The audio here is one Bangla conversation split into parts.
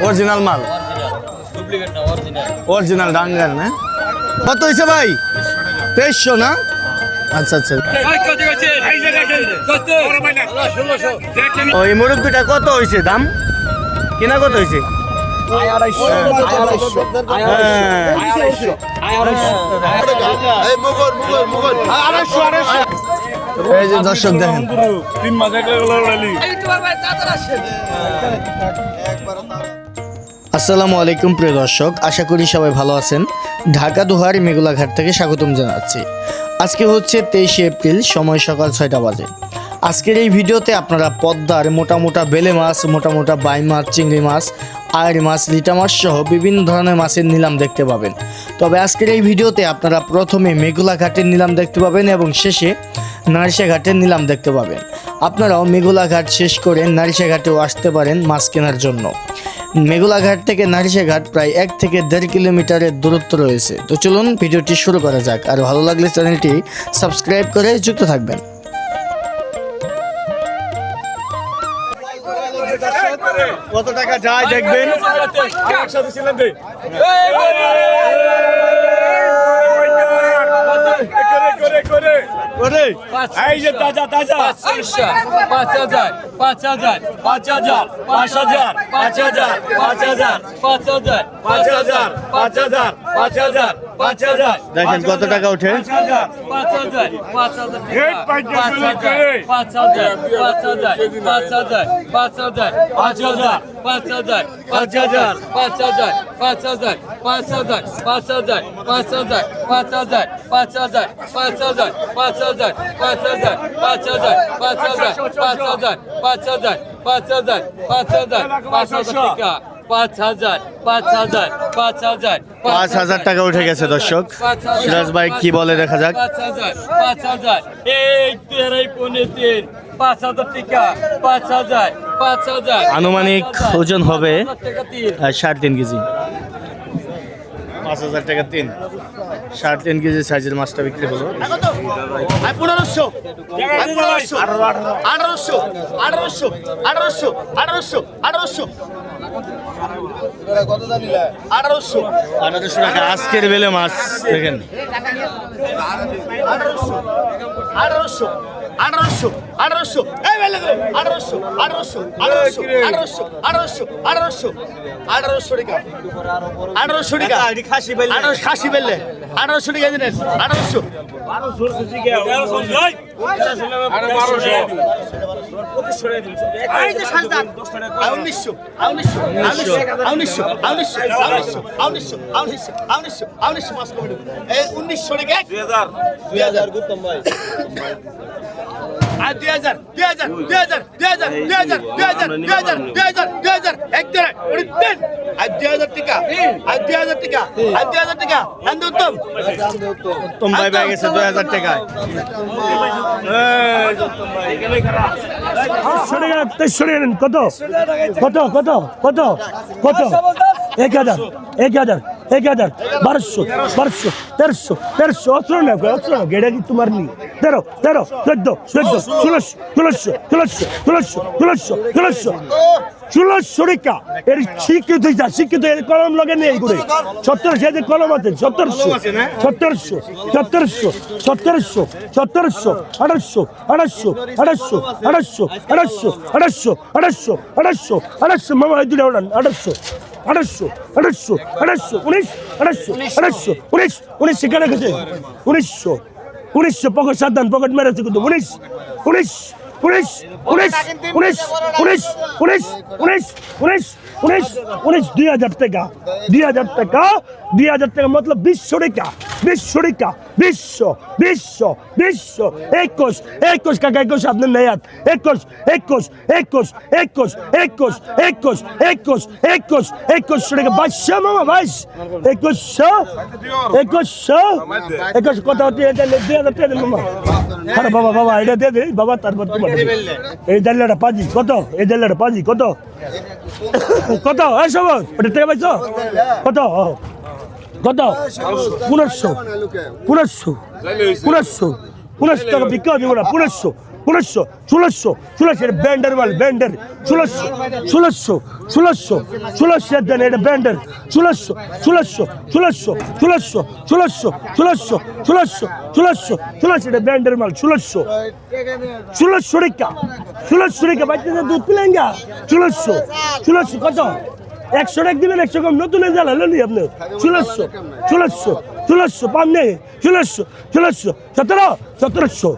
অরিজিনাল মাল। অরিজিনাল অরিজিনাল ডাঙ্গার না কত হয়েছে ভাই? তেইশশো না? আচ্ছা আচ্ছা। ওই মুরগ দুটা কত হয়েছে দাম? কিনা কত হয়েছে এই যে দর্শক দেখেন। তিন মাস একলা আসসালামু আলাইকুম, প্রিয় দর্শক। আশা করি সবাই ভালো আছেন। ঢাকা দোহার মেঘুলাঘাট থেকে স্বাগতম জানাচ্ছি। আজকে হচ্ছে তেইশে এপ্রিল, সময় সকাল ছয়টা বাজে। আজকের এই ভিডিওতে আপনারা পদ্মার মোটা মোটা বেলে মাছ, মোটা মোটা বাই মাছ, চিংড়ি মাছ, আয়ের মাছ, লিটা মাছ সহ বিভিন্ন ধরনের মাছের নিলাম দেখতে পাবেন। তবে আজকের এই ভিডিওতে আপনারা প্রথমে মেঘুলা ঘাটের নিলাম দেখতে পাবেন এবং শেষে নারিশা ঘাটের নিলাম দেখতে পাবেন। আপনারাও মেঘুলা ঘাট শেষ করে নারিশা ঘাটেও আসতে পারেন মাছ কেনার জন্য। মেঘুলাঘাট থেকে নারিশা ঘাট প্রায় এক থেকে দেড় কিলোমিটারের দূরত্ব রয়েছে তো চলুন ভিডিওটি শুরু করা যাক আর ভালো লাগলে চ্যানেলটি সাবস্ক্রাইব করে যুক্ত থাকবেন কত টাকা যায় দেখবেন এই যে তাজা তাজা পাঁচ হাজার পাঁচ হাজার পাঁচ হাজার পাঁচ হাজার পাঁচ হাজার পাঁচ হাজার পাঁচ হাজার পাঁচ হাজার পাঁচ হাজার দেখেন কত টাকা উঠে পাঁচ হাজার পাঁচ হাজার টাকা পাঁচ হাজার পাঁচ হাজার পাঁচ হাজার পাঁচ হাজার টাকা উঠে গেছে দর্শক সিরাজ ভাই কি বলে দেখা যাক পাঁচ হাজার পাঁচ হাজার এই তেরাই পনে তিন পাঁচ হাজার টাকা পাঁচ হাজার পাঁচ হাজার আনুমানিক ওজন হবে টাকা তিন সাড়ে তিন কেজি পাঁচ হাজার টাকা তিন সাড়ে তিন কেজি সাইজের মাছটা বিক্রি হলো পনেরোশো পনেরোশো আঠারোশো আঠারোশো আঠারোশো আঠারোশো আঠারোশো আঠারোশো আঠারোশো টাকা আজকের বেলে মাছ দেখেন আঠারোশো আঠারোশো আঠারোশো আঠারোশো এই বেলে আঠারোশো আঠারোশো আঠারোশো আঠারোশো আঠারোশো আঠারোশো আঠারোশো টাকা আঠারোশো টাকা আঠারোশো খাসি বেললে আঠারোশো টাকা দিলেন আঠারোশো উনিশশো উনিশশো উনিশশো উনিশশো উনিশশো উনিশশো উনিশশো উনিশশো মাস কমিটি এই উনিশশো টাকা দুই হাজার আর দুই হাজার দুই হাজার দুই হাজার দুই হাজার দুই হাজার দুই হাজার দুই হাজার দুই হাজার দুই হাজার এক দেড় দুই হাজার টাকা আর দুই হাজার টাকা আর দুই হাজার টাকা আনন্দ উত্তম উত্তম ভাই পেয়ে গেছে দুই হাজার টাকায় তেইশশো টাকা নেন কত কত কত কত কত এক হাজার এক হাজার এক হাজার বারোশো বারোশো তেরোশো তেরোশো অস্ত্র না অস্ত্র গেড়ে কি তোমার নি তেরো তেরো চোদ্দ চোদ্দ ষোলোশো ষোলোশো ষোলোশো ষোলোশো ষোলোশো ষোলোশো উনিশশো পকেট সাবধান পকেট মেরেছে কিন্তু উনিশ উনিশ উনিশ উনিশ উনিশ উনিশ উনিশ উনিশ উনিশ উনিশ উনিশ দুই হাজার টাকা, দুই হাজার টাকা, দুই হাজার টাকা, মতলব বিশশো টাকা বিশশো টাকা বিশ্ব বিশ্ব বিশ্ব। একুশ একুশ কাকা, একুশ আপনার নেয়াত। একুশ একুশ একুশ একুশ একুশ একুশ একুশ একুশ একুশশো টাকা বাইশশো মামা, বাইশ। একুশশো একুশশো। একুশ কত হচ্ছে এটা হাজার টাকা মামা। আরে বাবা বাবা, এটা দিয়ে দে, বাবা, তারপর তোমার এই ডাল্লাটা পাজি কত? এই ডাল্লাটা পাজি কত? কত? এই সবজ ওটা টাকা পাইছো? কত? কত? পনেরোশো। পনেরোশো। পনেরোশো। পনেরোশো টাকা বিক্রি হবে ওরা পনেরোশো। পনেরোশো। ষোলোশো। ষোলোশো, এটা ব্যান্ডের মাল ব্যান্ডের। ষোলোশো। ষোলোশো। ষোলোশো। ষোলোশো দেন, এটা ব্যান্ডের। ষোলোশো। ষোলোশো। ষোলোশো। ষোলোশো। ষোলোশো। ষোলোশো। ষোলোশো। ষোলোশো। ষোলোশো, এটা ব্যান্ডের মাল, ষোলোশো। ষোলোশো রেখা ষোলোশো রেখা বাচ্চাদের দুধ পিলেন গা ষোলোশো। ষোলোশো কত? একশো টাকা দিবেন একশো কম। নতুন জ্বালালেন আপনি? ষোলোশো ষোলোশো ষোলোশো, পাম নেই। ষোলোশো ষোলোশো, সতেরো, সতেরোশো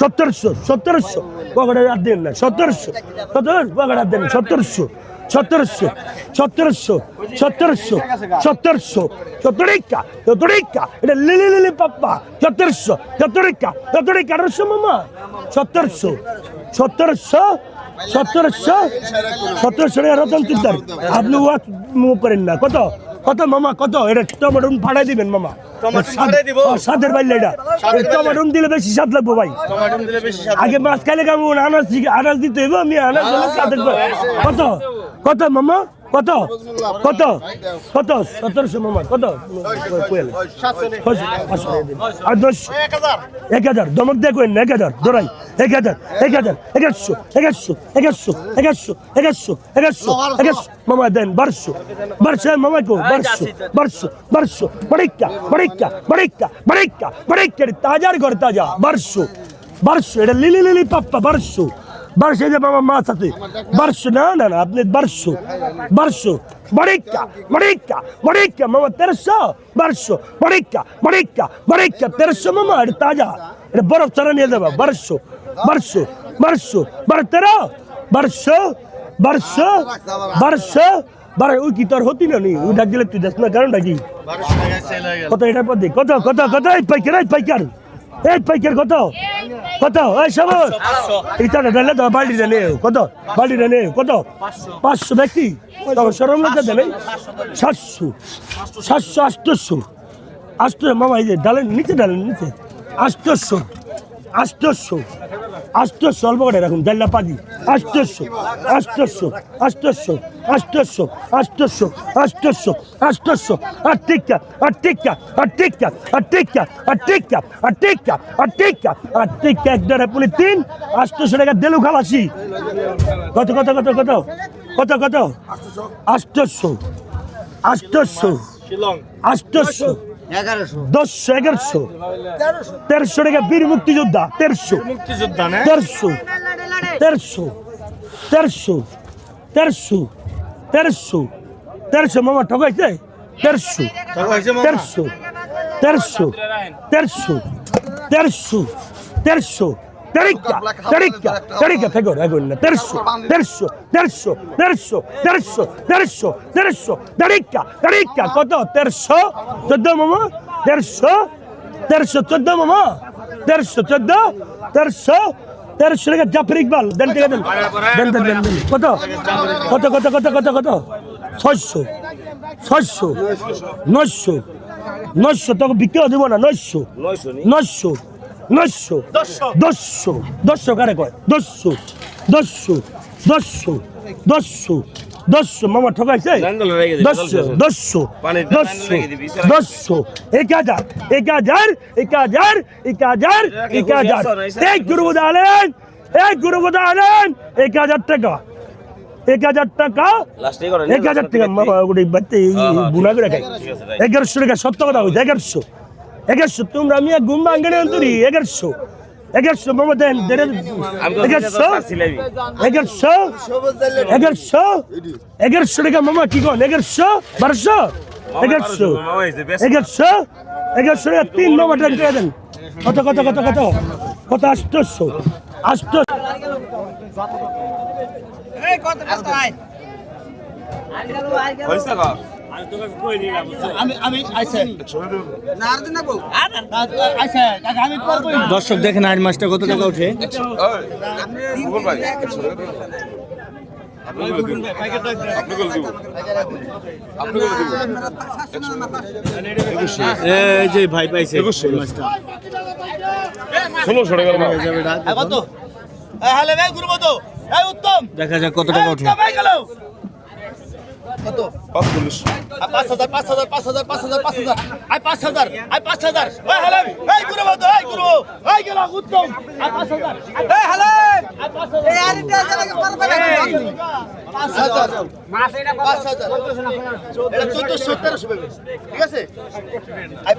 সতেরোশো সতেরোশো। পকেটে আর দেন না। সতেরোশো সতেরো পকেটে আর দেন সতেরোশো সতেরোশো সতেরোশো সতেরোশো সতেরোশো সতেরিকা সতেরিকা এটা লিলি লিলি পাপ্পা। সতেরোশো মামা? সতেরোশো সতেরোশো সতেরোশো সতেরোশো রতন চিন্তার আপনি ওয়াক করেন না। কত? কত মামা কত? এটা টমেটো ফাটাই দিবেন মামা। স্বাদের বাইলে এটা। টমেটো দিলে বেশি স্বাদ লাগবো ভাই। আগে মাছ খাইলে কেমন? আনাজ আনাজ দিতে হইব? আমি আনাজ পাই। কত? কত মামা? কত? কত? কত? সতেরোশো মামা কত। আর দশ? এক হাজার। দমক দিয়ে কইন এক হাজার। দৌড়াই। এক হাজার এক হাজার এগারোশো এগারোশো এগারোশো এগারোশো এগারোশো এগারোশো এগারোশো মামা দেন, বারোশো। বারোশো মামা কো, বারোশো বারোশো বারোশো। পরীক্ষা পরীক্ষা পরীক্ষা পরীক্ষা পরীক্ষা তাজার ঘর তাজা। বারোশো বারোশো, এটা লিলি লিলি পাপ্পা, বারোশো। বারোশো যে মামা মাছ আছে। বারোশো না না না আপনি বারোশো। বারোশো পরীক্ষা পরীক্ষা পরীক্ষা মামা তেরোশো বারোশো পরীক্ষা পরীক্ষা পরীক্ষা তেরোশো মামা এটা তাজা। এটা বরফ ছাড়া নিয়ে যাবা। বারোশো বারোশো বারোশো বারো তেরো বারোশো বারোশো বারোশো বারো ওই কি তোর হতি না নি? ওই ডাক দিলে তুই দেখ না কারণটা কি? কত এটার পর কত কত কত? পাইকার পাইকার। এই পাইকার কত? কত? এই সব এটা ডালে তো কত? রে কত? পাঁচশো। ব্যক্তি? তখন সরম লোকে দেন সাতশো। সাতশো আষ্টশো আষ্ট মামা এই যে ডালেন নিচে ডালেন নিচে। আষ্টশো আটশো। আটশো অল্প করে রাখুন ডাল্লা পাদি আটশো আটশো আটশো আটশো আটশো আটশো আটশো আটিকা আটিকা আটিকা আটিকা আটিকা আটিকা আটিকা আটিকা এক ডরে পুলি তিন আটশো টাকা দেলু খালাসি। কত কত কত কত? কত কত? আটশো শিলং। আটশো দশশো এগারোশো। তেরোশো। টাকা বীর মুক্তিযোদ্ধা তেরোশো। তেরোশো। তেরোশো। তেরোশো। তেরোশো। তেরোশো। তেরোশো মামা ঠকাইছে? তেরোশো। তেরোশো। তেরোশো। তেরোশো। তেরোশো। তেরোশো। Tericca, Tericca, Tericca, fai gol, gol, terzo, terzo, terzo, terzo, terzo, terzo, terzo, Tericca, Tericca, কত terzo, চোদ্দ মামা terzo, terzo, চোদ্দ মামা terzo, চোদ্দ, terzo, terzo, রেখে জাফর ইকবাল দেন থেকে দেন দেন দেন দেন দেন কত কত কত কত কত কত ছয়শো ছয়শো নয়শো নয়শো তোকে বিক্রিও দিব না নয়শো নয়শো নয়শো দশশো দশশো কারে কয়? দশশো দশশো দশশো দশশো দশশো মামা ঠকাইছে? দশশো দশশো দশশো দশশো এক হাজার এক হাজার এক হাজার এক হাজার এক হাজার এক গুরু আলেন এক গুরু আলেন এক হাজার টাকা। এক হাজার টাকা এক হাজার টাকা মামা ওগুলো বাচ্চা গুণা করে খাই এগারোশো টাকা সত্য কথা হয়েছে এগারোশো। এগারোশো তোমরা আমি ঘুম ভাঙ্গনে অন্তরি এগারোশো। এগারোশো মামা দেন এগারোশো। এগারোশো। এগারোশো। এগারোশো টাকা মামা কি কন? এগারোশো? বারোশো? এগারোশো। এগারোশো? এগারোশো টাকা তিন মামা দেন টাকা দেন। কত কত কত কত? কত? আষ্টশো আষ্ট আমি দর্শক দেখেন আট মাসটা কত টাকা উঠে যে ভাই পাইছে ষোলোশো টাকা হ্যাঁ, কত? দেখা যাক কত টাকা উঠে কত? পাঁচচল্লিশ। পাঁচ হাজার পাঁচ হাজার পাঁচ হাজার পাঁচ হাজার পাঁচ হাজার। আই পাঁচ হাজার আই পাঁচ হাজার। ওই হালাম এই গুরু বন্ধু এই গুরু এই গেল উত্তম। আই পাঁচ হাজার। এই হালাম। আই পাঁচ হাজার। এই আরে পাঁচ হাজার। পাঁচ হাজার। এটা চোদ্দশো ঠিক আছে? আই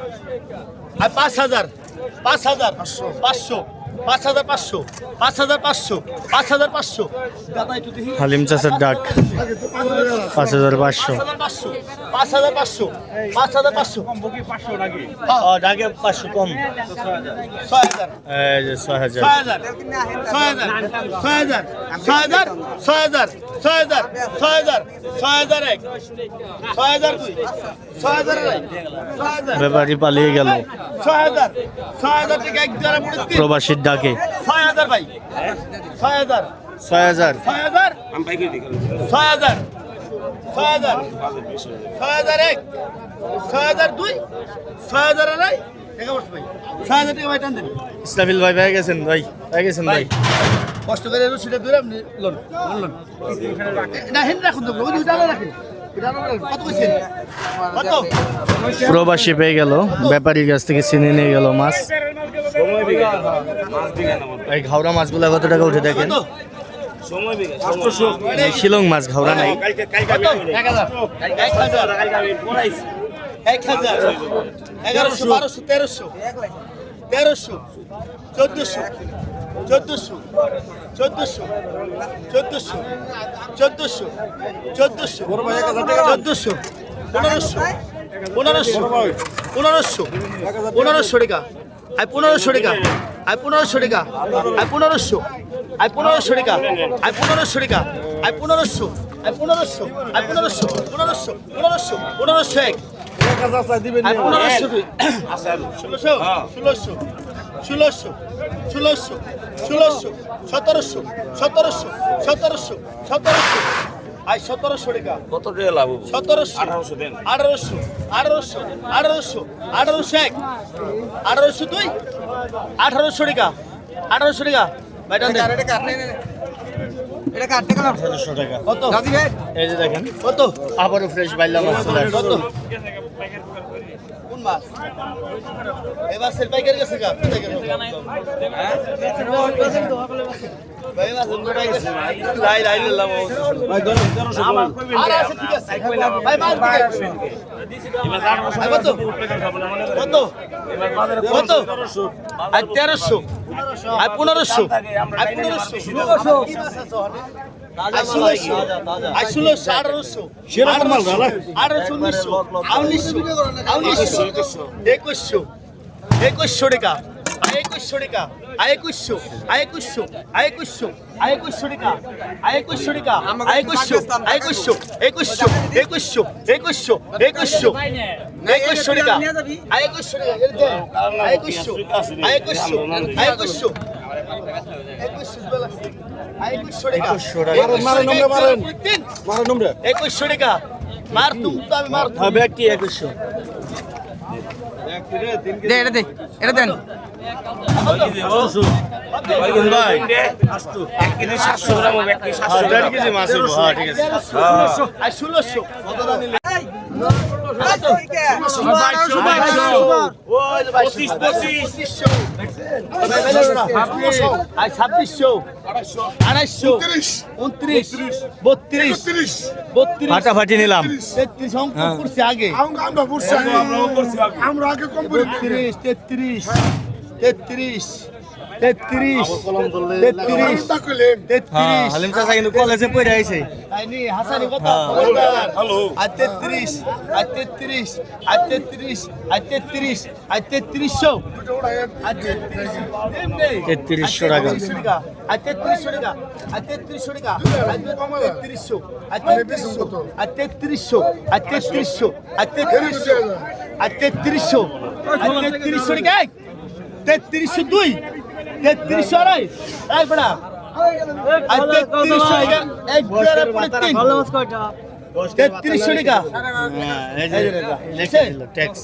আই পাঁচ হাজার। পাঁচ হাজার। পাঁচশো। পাঁচ হাজার পাঁচশো পাঁচ হাজার পাঁচশো পাঁচ হাজার পাঁচশো। হালিম চাষের ডাক। পাঁচ হাজার পাঁচশো। পাঁচ হাজার পাঁচশো পাঁচ হাজার পাঁচশো ডাকে পাঁচশো। কম। ছয় হাজার। ছয় হাজার। ছয় হাজার ছয় হাজার ছয় হাজার ছয় হাজার ছয় হাজার। ছয় হাজার ছয় হাজার ছয় হাজার এক ছয় হাজার দুই ছয় হাজার ব্যাপারী পালিয়ে গেল। ছয় হাজার ছয় হাজার থেকে এক দ্বারা পড়ে প্রবাসীর ডাকে। ছয় হাজার ভাই ছয় হাজার। ছয় হাজার। ছয় হাজার ছয় হাজার ছয় হাজার ছয় হাজার এক ছয় হাজার দুই ছয় হাজার আড়াই ভাই। ছয় হাজার টাকা ভাই টান দেন। ইসলামিল ভাই পেয়ে গেছেন ভাই পেয়ে গেছেন ভাই। কষ্ট করে রসিটা ধরে আপনি লোন লোন না হেন রাখুন তো ওই দুইটা রাখেন। প্রবাসী পেয়ে গেল ব্যাপারীর কাছ থেকে চিনে নিয়ে গেল মাছ। এই ঘাওড়া মাছগুলো কত টাকা উঠে দেখেন? শিলং মাছ ঘাওড়া নাই। এক হাজার। এগারোশো বারোশো তেরোশো। তেরোশো চোদ্দোশো। চোদ্দোশো চোদ্দোশো চোদ্দোশো চোদ্দোশো চোদ্দোশো চোদ্দোশো পনেরোশো পনেরোশো পনেরোশো পনেরোশো টাকা। আই পনেরোশো টাকা। আই পনেরোশো টাকা। আই পনেরোশো। আই পনেরোশো টাকা। আই পনেরোশো টাকা। আই পনেরোশো। আই পনেরোশো। আই পনেরোশো। পনেরোশো। পনেরোশো। পনেরোশো এক। আই পনেরোশো দুই। ষোলোশো। ষোলোশো। ষোলোশো। ষোলোশো। ষোলোশো সতেরোশো সতেরোশো সতেরোশো সতেরোশো। আই সতেরোশো টাকা। কত টাকা লাভ সতেরোশো। আঠারোশো দেন। আঠারোশো আঠারোশো আঠারোশো আঠারোশো এক। আঠারোশো দুই। আঠারোশো টাকা। আঠারোশো টাকা। ম্যাডাম আঠারোশো টাকা। কত? এই যে দেখেন। কত? আবারও ফ্রেশ বাইলা মাছ চলে আসছে। কত? মাছ। এবার সেল পাইকারি গা তেরোশো। পনেরোশো। আর পনেরোশো। ষোলোশো আর ষোলোশো আঠারোশো। আঠারোশো উনিশশো। উনিশশো উনিশশো। একুশশো। একুশশো টাকা। একুশশো টাকা। একুশশো। একুশশো। একুশশো। একুশশো টাকা। একুশশো টাকা। একুশশো। একুশশো। একুশশো। একুশশো। একুশশো। একুশশো। একুশশো টাকা। একুশশো টাকা। একুশশো। একুশশো। একুশশো। একুশশো টাকা। মার তুমি তো আমি মার হবে একটি একুশশো। দে এটা দে এটা দেন। ষোলোশো। ছাব্বিশশো আড়াইশো উনত্রিশ বত্রিশ বত্রিশ ফাটাফাটি নিলাম। তেত্রিশ অঙ্ক করছে আগে আমরা আগে কম করে তেত্রিশ তেত্রিশ তেত্রিশ। তেত্রিশ। তেত্রিশ। হ্যাঁ তেত্রিশ। হালিম চাচা কিন্তু কলেজে পড়ে আইছে। হাসানি কত হ্যাঁ। হ্যালো। আর তেত্রিশ আর তেত্রিশ আর তেত্রিশ আর তেত্রিশ আর তেত্রিশশো। তেত্রিশশো টাকা। আর তেত্রিশশো টাকা। আর তেত্রিশশো টাকা। তেত্রিশশো। আর তেত্রিশশো। আর তেত্রিশশো। আর তেত্রিশশো। আর তেত্রিশশো। আর তেত্রিশশো। আর তেত্রিশশো টাকা। এক তেত্রিশশো দুই। তেত্রিশশো আড়াই আড়াই বেড়া তেত্রিশশো টাকা ট্যাক্স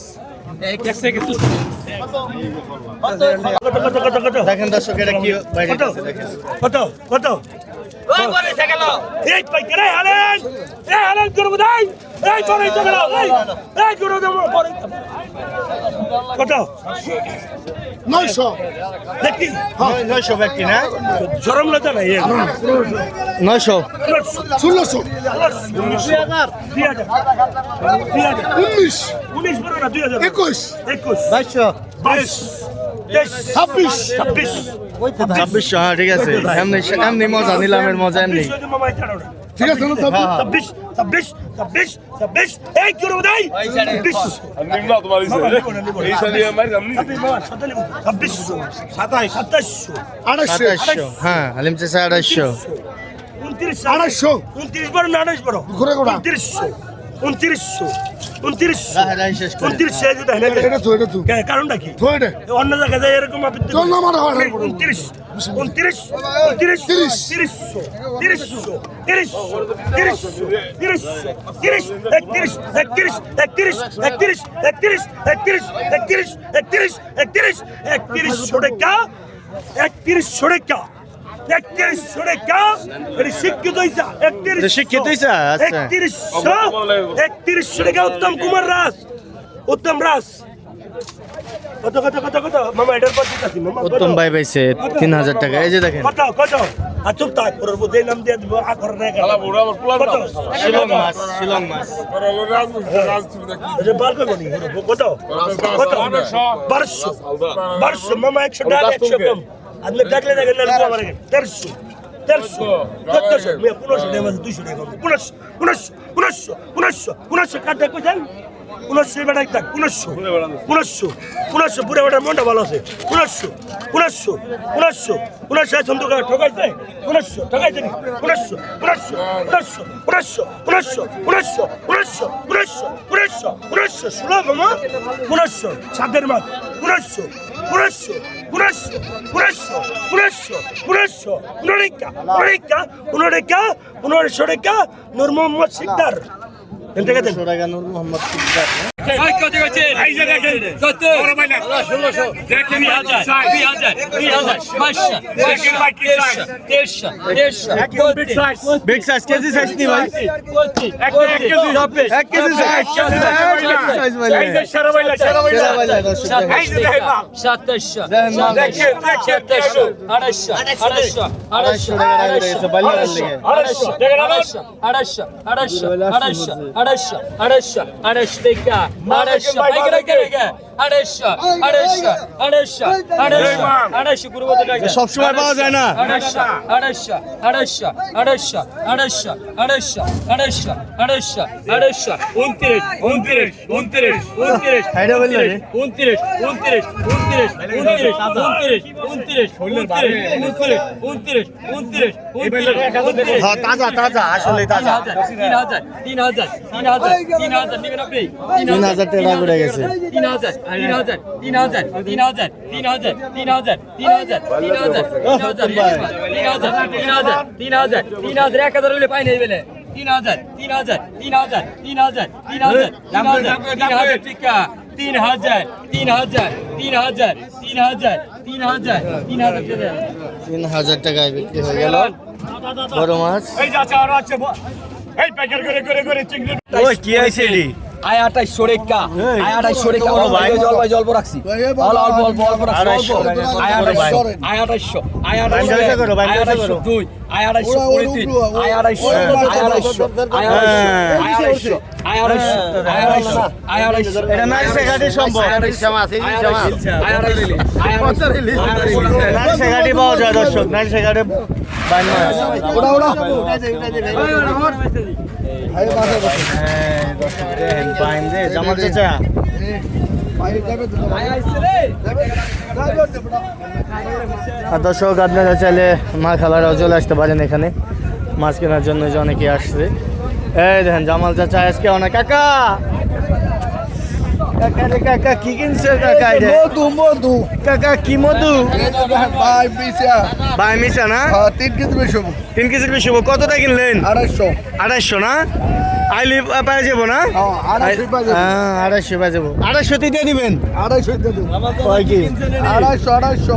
দেখেন দর্শক এটা কি কত? কত? ছাব্বিশ। হ্যাঁ ঠিক আছে। এমনি এমনি মজা নিলামের মজা এমনি। ঠিক আছে ছাব্বিশ ছাব্বিশ ছাব্বিশ। এই করব দাই ছাব্বিশ। সাতাইশ সাতাইশশো আড়াইশো। হ্যাঁ হালিম চেষা আড়াইশো। উনত্রিশ আড়াইশো। উনত্রিশ বড় না আড়াইশ বড়। ঘুরে ঘোরা। উনত্রিশশো উনত্রিশশো উনত্রিশশো রাহ, রাহ, শেষ করে। উনত্রিশ শেষ যদি হয় না কে? এটা তো এটা তো কে- কারণটা কি অন্য জায়গায় যায় এরকম হয় উনত্রিশ উনত্রিশ উনত্রিশ তিরিশ। তিরিশশো তিরিশশো তিরিশশো তিরিশশো তিরিশশো তিরিশ একত্রিশ একত্রিশ একত্রিশ একত্রিশ একত্রিশ একত্রিশ একত্রিশ একত্রিশ একত্রিশ একত্রিশশো টাকা একত্রিশশো টাকা একত্রিশশো টাকা এটা শিক্ষিত হয়েছে একত্রিশ এটা শিক্ষিত? আচ্ছা। একত্রিশশো একত্রিশশো টাকা উত্তম কুমার রাজ। উত্তম রাজ। কত কত কত কত? মামা এটার পর দিতাছি মামা? উত্তম ভাই পাইছে তিন হাজার টাকা। এই যে দেখেন। কত কত? আর চুপ থাক ওর মধ্যে নাম দিয়ে দিব আকর রেখা। শালা বুড়া আমার পোলা কত? শিলং মাছ শিলং মাছ। রাজ রাজ তুমি দেখি এটা বার করব নি কত? কত বারোশো। বারোশো মামা একশো টাকা একশো কম। আপনি ডাকলে দেখেন না লাগবে আমার এখানে তেরোশো তেরোশো চোদ্দশো পনেরোশো টাকা মাঝে দুইশো টাকা কম পনেরোশো পনেরোশো পনেরোশো পনেরোশো পনেরোশো কার দেখো যান পনেরোশো এবার ডাক পনেরোশো পনেরোশো পনেরোশো পুরো ওটার মনটা ভালো আছে পনেরোশো পনেরোশো পনেরোশো পনেরোশো এখন তো ঠকাইছে পনেরোশো ঠকাইছে নি পনেরোশো পনেরোশো পনেরোশো পনেরোশো পনেরোশো পনেরোশো পনেরোশো পনেরোশো পনেরোশো পনেরোশো ষোলো মামা পনেরোশো সাতের মাস পনেরোশো পুরস্য পুরস্য পুরস্য পুরস্য পুরস্য পুনরেক্ষা পুনরেক্ষা পুনরেক্ষা পুনরেশ্বরেক্ষা নূর মোহাম্মদ সিকদার সাতাশশো। সাতাশশো আড়াইশো আড়াইশো আড়াইশো। আড়াইশো আড়াইশো আড়াইশো আড়াইশো আড়াইশো আড়াইশো अड़श अड़श अड़श क्या अड़श আড়াইশো আড়াইশো আড়াইশো আড়াইশো আড়াইশো করব সবসময় পাওয়া যায় না আড়াইশো আড়াইশো আড়াইশো আড়াইশো আড়াইশো আড়াইশো আড়াইশো আড়াইশো আড়াইশো উনত্রিশ উনত্রিশ উনত্রিশ উনত্রিশ। উনত্রিশ উনত্রিশ উনত্রিশ উনত্রিশ উনত্রিশ উনত্রিশ উনত্রিশ উনত্রিশ উনত্রিশ উনত্রিশ হ্যাঁ তাজা তাজা আসলে তাজা তিন হাজার তিন হাজার তিন হাজার তিন হাজার নেবেন আপনি তিন হাজার টাকা ঘুরে গেছে তিন হাজার তিন হাজার তিন হাজার তিন হাজার তিন হাজার তিন হাজার তিন হাজার তিন হাজার তিন হাজার তিন হাজার তিন হাজার তিন হাজার তিন হাজার এক হাজার হলে পাই নেই বেলে তিন হাজার তিন হাজার তিন হাজার তিন হাজার তিন হাজার তিন হাজার তিন হাজার টিকা তিন হাজার তিন হাজার তিন হাজার তিন হাজার তিন হাজার তিন হাজার তিন হাজার টাকায় বিক্রি হয়ে গেল বড় মাছ এই যাচ্ছে আর আছে এই প্যাকেট করে করে করে চিংড়ি ওই কি আছে আয় আটাই সরেকা আয় আটাই সরেকা অল্প জল্প জল্প রাখছি অল্প অল্প অল্প অল্প রাখছি। আয় দর্শক। নাই জামাল চাচা। দর্শক আপনারা চাইলে মা খালারাও চলে আসতে পারেন এখানে। মাছ কেনার জন্য যে অনেকে আসছে। এই দেখেন জামাল চাচা আজকে অনেক কাকা! কাকা রে কাকা কি কিনছে কাকা? এই রে? মধু মধু। কাকা কি মধু? ভাই পিসা বাই মিশা না? তিন কেজি বেশি তিন কেজির বেশি কতটা কিনলেন? আড়াইশো। আড়াইশো না? আই আইলি পায়ে যাব না? আড়াইশো পায়ে যাব। আড়াইশো দিয়ে দিবেন? আড়াইশো আড়াইশো আড়াইশো।